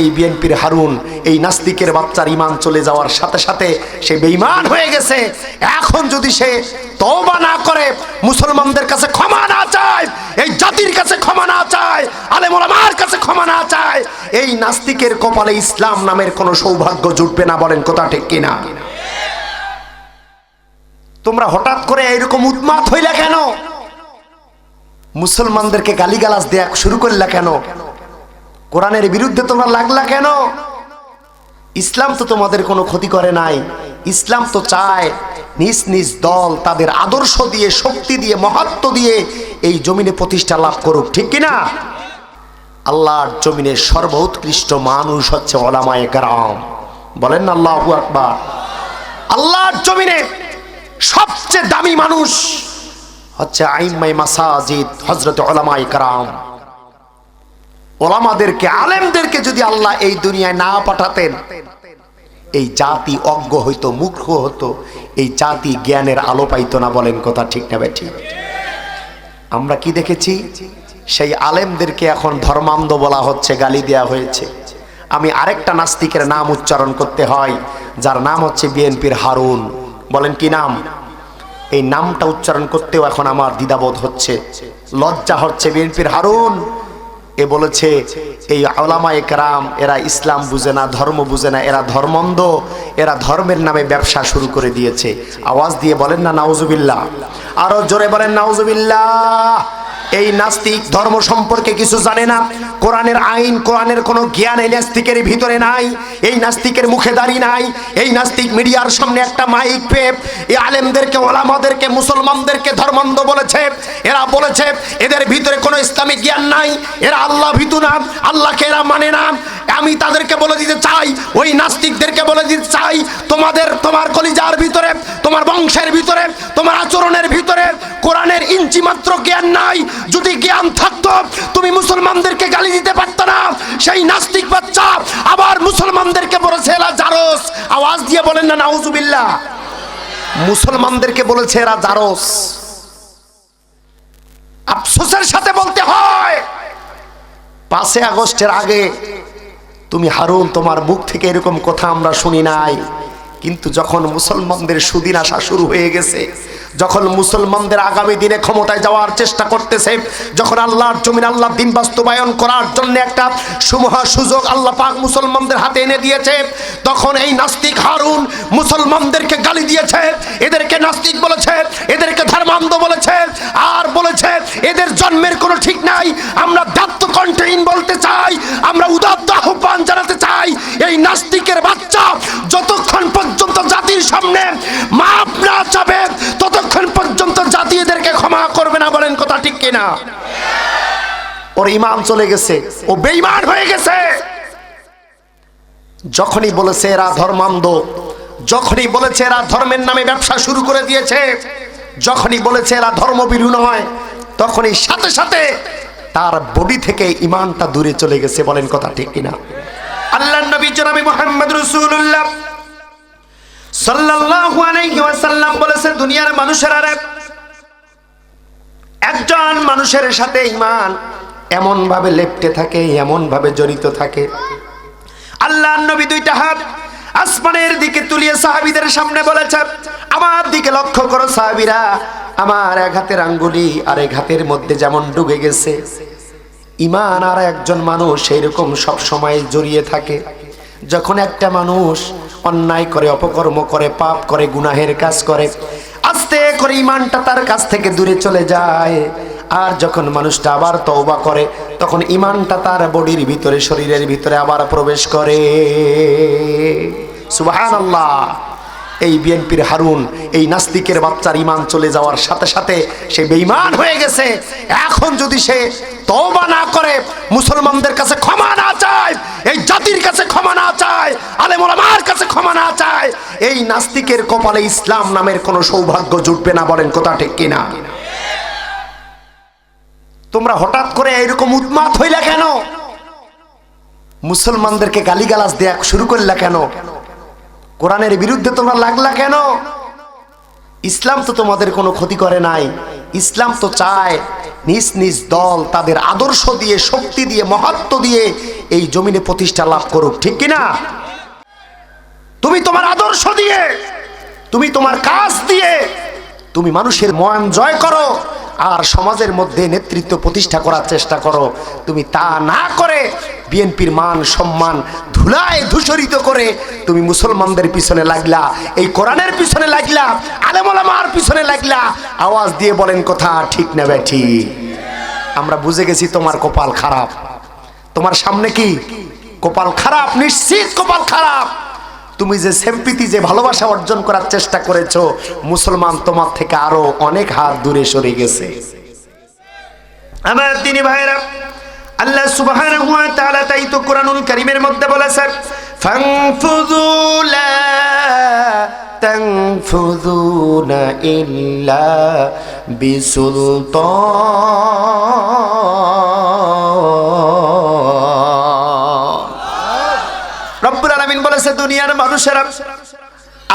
এই বিএনপির হারুন, এই নাস্তিকের বাচ্চার ইমান চলে যাওয়ার সাথে সাথে সে বেঈমান হয়ে গেছে। এখন যদি সে তওবা না করে, মুসলমানদের কাছে ক্ষমা না চায়, এই জাতির কাছে ক্ষমা না চায়, আলেম ওলামার কাছে ক্ষমা না চায়, এই নাস্তিকের কপালে ইসলাম নামের কোনো সৌভাগ্য জুটবে না, বলেন কথা ঠিক কিনা? তোমরা হঠাৎ করে এরকম উন্মাদ হইলা কেন? মুসলমানদেরকে গালিগালাজ দেয়া শুরু করলা কেন? কোরআনের বিরুদ্ধে তোমরা লাগলা কেন? ইসলাম তো তোমাদের কোনো ক্ষতি করে নাই। ইসলাম তো চায় নিজ নিজ দল তাদের আদর্শ দিয়ে, শক্তি দিয়ে, মহাত্ম দিয়ে এই জমিনে প্রতিষ্ঠা লাভ করুক, ঠিক কিনা আল্লাহর জমিনের সর্বোৎকৃষ্ট মানুষ হচ্ছে ওলামায়ে গ্রাম বলেন না আল্লাহ আকবার। আল্লাহর জমিনে সবচেয়ে দামি মানুষ হচ্ছে আইমাই মাসাজিদ হজরত ওলামাই কারাম। ওলামাদেরকে, আলেমদেরকে যদি আল্লাহ এই দুনিয়ায় না পাঠাতেন, এই জাতি অজ্ঞ হইতো, মূর্খ হতো, এই জাতি জ্ঞানের আলো পাইতো না বলেন কথা ঠিক না বেঠি আমরা কি দেখেছি? সেই আলেমদেরকে এখন ধর্মান্ধ বলা হচ্ছে, গালি দেয়া হয়েছে। আমি আরেকটা নাস্তিকের নাম উচ্চারণ করতে হয়, যার নাম হচ্ছে বিএনপির হারুন। বলেন কি নাম? এই নামটা উচ্চারণ করতেও এখন আমার দ্বিধাবোধ হচ্ছে। লজ্জা হচ্ছে বিএনপির হারুন। এ বলেছে, এই আলামা একরাম এরা ইসলাম বুঝে না, ধর্ম বুঝে না, এরা ধর্মন্ধ, এরা ধর্মের নামে ব্যবসা শুরু করে দিয়েছে। আওয়াজ দিয়ে বলেন না, নাউজুবিল্লাহ। আরও জোরে বলেন, নাউজুবিল্লাহ। এই নাস্তিক ধর্ম সম্পর্কে কিছু জানে না। কোরআনের আইন, কোরআনের কোনো জ্ঞান এই নাস্তিকের ভিতরে নাই। এই নাস্তিকের মুখে দাঁড়িয়ে নাই। এই নাস্তিক মিডিয়ার সামনে একটা মাইক পেপ এই আলেমদেরকে, ওলামাদেরকে, মুসলমানদেরকে ধর্মান্ধ বলেছে। এরা বলেছে, এদের ভিতরে কোনো ইসলামিক জ্ঞান নাই। এরা আল্লাহ ভীতু না, আল্লাহকে এরা মানে না। আমি তাদেরকে বলে দিতে চাই, ওই নাস্তিকদেরকে বলে দিতে চাই, তোমাদের, তোমার কলিজার ভিতরে, তোমার বংশের ভিতরে, তোমার আচরণের ইঞ্চি মাত্র জ্ঞান নাই। যদি জ্ঞান থাকতো, তুমি মুসলমানদেরকে গালি দিতে পারতো না। সেই নাস্তিক বাচ্চা আবার মুসলমানদেরকে বলেছে, এরা জারস। আওয়াজ দিয়ে বলেন না, নাউজুবিল্লাহ। মুসলমানদেরকে বলেছে, এরা জারস। আফসোসের সাথে বলতে হয়, পাঁচই আগস্টের আগে তুমি হারুন, তোমার মুখ থেকে এরকম কথা আমরা শুনি নাই। কিন্তু যখন মুসলমানদের সুদিন আসা শুরু হয়ে গেছে যখন মুসলমানদের আগামী দিনে ক্ষমতায় যাওয়ার চেষ্টা করতেছে, যখন আল্লাহর জমিন আল্লাহ দিন বাস্তবায়ন করার জন্য একটা সুমহা সুযোগ আল্লাহ পাক মুসলমানদের হাতে এনে দিয়েছে, তখন এই নাস্তিক হারুন মুসলমানদেরকে গালি দিয়েছে, এদেরকে নাস্তিক বলেছে, এদেরকে ধর্মান্ধ বলেছে, আর বলেছে, এদের জন্মের কোনো ঠিক নাই, আমরা দাত্ত কণ্ঠহীন বলতে চাই, আমরা উদাত্ত আহ্বান জানাতে চাই, এই নাস্তিকের বাচ্চা যতক্ষণ পর্যন্ত জাতির সামনে কিনা? ওর ইমান চলে গেছে। ও বেইমান হয়ে গেছে। যখনই বলেছে এরা ধর্মান্ধ, যখনই বলেছে এরা ধর্মের নামে ব্যবসা শুরু করে দিয়েছে, যখনই বলেছে এরা ধর্মবিরু নয়, তখনই সাথে সাথে তার বডি থেকে ইমানটা দূরে চলে গেছে। বলেন কথা ঠিক কিনা? আল্লাহ নবী জনাবি মোহাম্মদ রসুল্লাহ সাল্লাল্লাহু আলাইহি ওয়াসাল্লাম বলেছে, দুনিয়ার মানুষের আরে একজন মানুষের সাথে ইমান এমন ভাবে লেপটে থাকে এমন ভাবে জড়িত থাকে। আল্লাহ নবী দুইটা হাত আসমানের দিকে তুলিয়ে সাহাবিদের সামনে বলেছে আমার দিকে লক্ষ্য করো সাহাবিরা, আমার এক হাতের আঙ্গুলি আর এক হাতের মধ্যে যেমন ডুবে গেছে। ইমান আর একজন মানুষ এইরকম সব সময় জড়িয়ে থাকে। যখন একটা মানুষ অন্যায় করে, অপকর্ম করে, পাপ করে, গুনাহের কাজ করে আস্তে করে ইমানটা তার কাছ থেকে দূরে চলে যায়। আর যখন মানুষটা আবার তওবা করে, তখন ইমানটা তার বডির ভিতরে, শরীরের ভিতরে আবার প্রবেশ করে। সুবহানাল্লাহ। এই বিএনপির হারুন, এই নাস্তিকের বাচ্চার ইমান চলে যাওয়ার সাথে সাথে সে বেঈমান হয়ে গেছে। এখন যদি সে তওবা না করে, মুসলমানদের কাছে ক্ষমা না চায়, এই জাতির কাছে ক্ষমা না চায়, আলেম ওলামার কাছে ক্ষমা না চায়, এই নাস্তিকের কপালে ইসলাম নামের কোনো সৌভাগ্য জুটবে না বলেন কথা ঠিক কিনা? তোমরা হঠাৎ করে এরকম উন্মাদ হইলা কেন? মুসলমানদেরকে গালিগালাজ দেয়া শুরু করলা কেন? কোরআনের বিরুদ্ধে তোমরা লাগলা কেন? ইসলাম তো তোমাদের কোনো ক্ষতি করে নাই। ইসলাম তো চায় নিজ নিজ দল তাদের আদর্শ দিয়ে, শক্তি দিয়ে, মহাত্ম দিয়ে এই জমিনে প্রতিষ্ঠা লাভ করুক, ঠিক কিনা তুমি তোমার আদর্শ দিয়ে, তুমি তোমার কাজ দিয়ে, তুমি মানুষের মন জয় করো আর সমাজের মধ্যে নেতৃত্ব প্রতিষ্ঠা করার চেষ্টা করো। তুমি তা না করে বিএনপির মান, সম্মান ধুলায় ধূসরিত করে তুমি মুসলমানদের পিছনে লাগলা, এই কোরআনের পিছনে লাগলা আলেমলামার পিছনে লাগলা। আওয়াজ দিয়ে বলেন কথা ঠিক না ব্যাঠি। আমরা বুঝে গেছি তোমার কপাল খারাপ। তোমার সামনে কি? কপাল খারাপ, নিশ্চিত কপাল খারাপ। তুমি যে সেম্পিতি যে ভালোবাসা অর্জন করার চেষ্টা করেছ, মুসলমান তোমার থেকে আরও অনেক হাত দূরে সরে গেছে। আমার তিনি ভাইরা আল্লাহ সুবহানাহু ওয়া তাআলা তাই তো কোরআনুল কারীমের মধ্যে বলেছেন ফানফুযু লা তানফুযুনা ইল্লা বিসুলতান। রব্বুল আলামিন বলেছে দুনিয়ার মানুষেরা,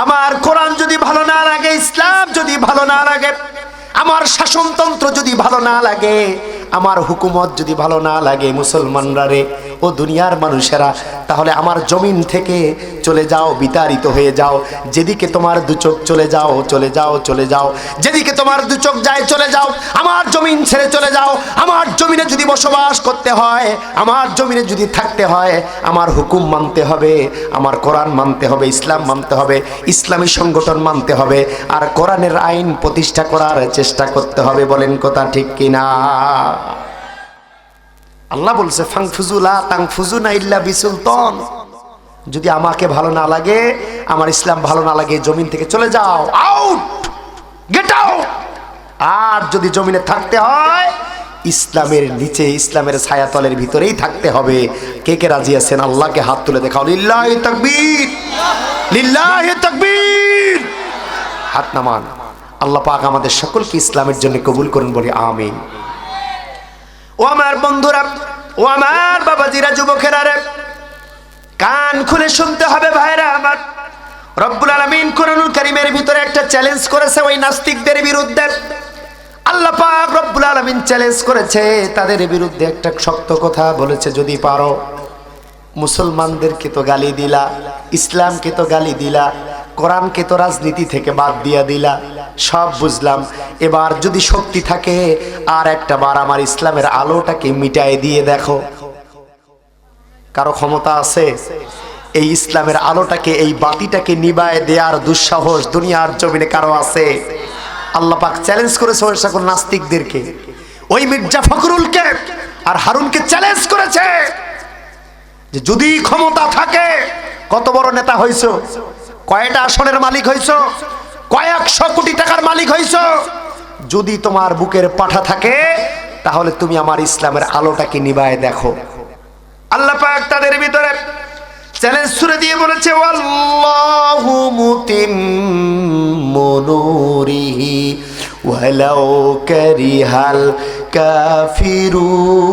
আমার কোরআন যদি ভালো না লাগে, ইসলাম যদি ভালো না লাগে আমার শাসনতন্ত্র যদি ভালো না লাগে, আমার হুকুমত যদি ভালো না লাগে মুসলমানরা রে, ও দুনিয়ার মানুষেরা, তাহলে আমার জমিন থেকে চলে যাও, বিতাড়িত হয়ে যাও। যেদিকে তোমার দু চোখ চলে যাও চলে যাও চলে যাও। যেদিকে তোমার দু চোখ যায়, চলে যাও। আমার জমিন ছেড়ে চলে যাও। আমার জমিনে যদি বসবাস করতে হয়, আমার জমিনে যদি থাকতে হয়, আমার হুকুম মানতে হবে, আমার কোরআন মানতে হবে, ইসলাম মানতে হবে, ইসলামী সংগঠন মানতে হবে। আর কোরআনের আইন প্রতিষ্ঠা করার চেষ্টা করতে হবে বলেন কথা ঠিক কিনা? আল্লাহ বলছে ফাংফুজুলা যদি আমাকে ভালো না লাগে, আমার ইসলাম ভালো না লাগে, জমিন থেকে চলে যাও আউট। আর যদি জমিনে থাকতে হয়, ইসলামের নিচে, ইসলামের ছায়াতলের ভিতরেই থাকতে হবে। কে কে রাজি আছেন? আল্লাহকে হাত তুলে দেখাও। লিল্লাহি তাকবীর লিল্লাহি তাকবীর। হাত নামান। আল্লাহ পাক আমাদের সকলকে ইসলামের জন্য কবুল করুন বলি, আমিন। ও আমার বন্ধুরা, ও আমার বাবাজিরা, যুবকেরা রে, কান খুলে শুনতে হবে ভাইরা আমার। রব্বুল আলামিন কোরআনুল কারীমের ভিতরে একটা চ্যালেঞ্জ করেছে ওই নাস্তিকদের বিরুদ্ধে। আল্লাহ পাক রব্বুল আলামিন চ্যালেঞ্জ করেছে, তাদের বিরুদ্ধে একটা শক্ত কথা বলেছে, যদি পারো। মুসলমানদেরকে তো গালি দিলা, ইসলামকে তো গালি দিলা, কোরআনকে তো রাজনীতি থেকে বাদ দিয়া দিলা। সব বুঝলাম। এবার যদি শক্তি থাকে, আর একটা বার আমার ইসলামের আলোটাকে মিটাই দিয়ে দেখো। কারও ক্ষমতা আছে? এই ইসলামের আলোটাকে, এই বাতিটাকে নিবায় দেয়ার দুঃসাহস দুনিয়ার জমিনে কারও আছে? আল্লাহ পাক চ্যালেঞ্জ করেছে ওই সকল নাস্তিকদেরকে। ওই মির্জা ফখরুলকে আর হারুনকে চ্যালেঞ্জ করেছে। যে যদি ক্ষমতা থাকে, কত বড় নেতা হইছো? কয়টা আসনের মালিক হইছো? কয়েকশো কোটি টাকার মালিক হইছো। যদি তোমার বুকের পাঠা থাকে, তাহলে তুমি আমার ইসলামের আলোটাকে নিবায় দেখো। আল্লাহ পাক তাদের ভিতরে চ্যালেঞ্জ ছুড়ে দিয়ে বলেছে আল্লাহু মুতিম্মু নূরিহি ওয়ালাউ কারিহাল কাফিরুন।